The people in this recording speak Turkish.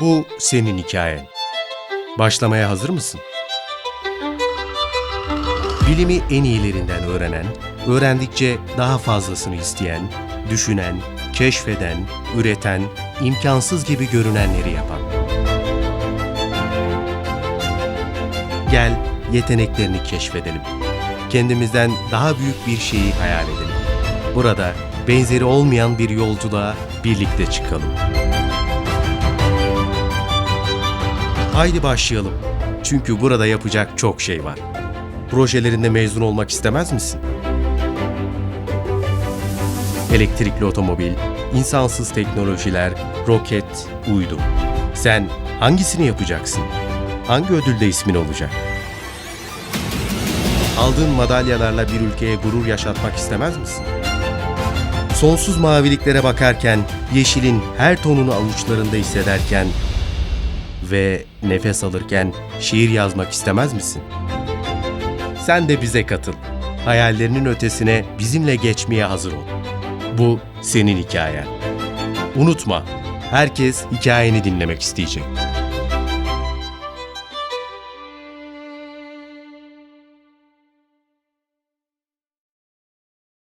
Bu senin hikayen. Başlamaya hazır mısın? Bilimi en iyilerinden öğrenen, öğrendikçe daha fazlasını isteyen, düşünen, keşfeden, üreten, imkansız gibi görünenleri yapan. Gel yeteneklerini keşfedelim. Kendimizden daha büyük bir şeyi hayal edelim. Burada benzeri olmayan bir yolculuğa birlikte çıkalım. Haydi başlayalım. Çünkü burada yapacak çok şey var. Projelerinde mezun olmak istemez misin? Elektrikli otomobil, insansız teknolojiler, roket, uydu. Sen hangisini yapacaksın? Hangi ödülde ismin olacak? Aldığın madalyalarla bir ülkeye gurur yaşatmak istemez misin? Sonsuz maviliklere bakarken, yeşilin her tonunu avuçlarında hissederken ve nefes alırken şiir yazmak istemez misin? Sen de bize katıl. Hayallerinin ötesine bizimle geçmeye hazır ol. Bu senin hikayen. Unutma, herkes hikayeni dinlemek isteyecek.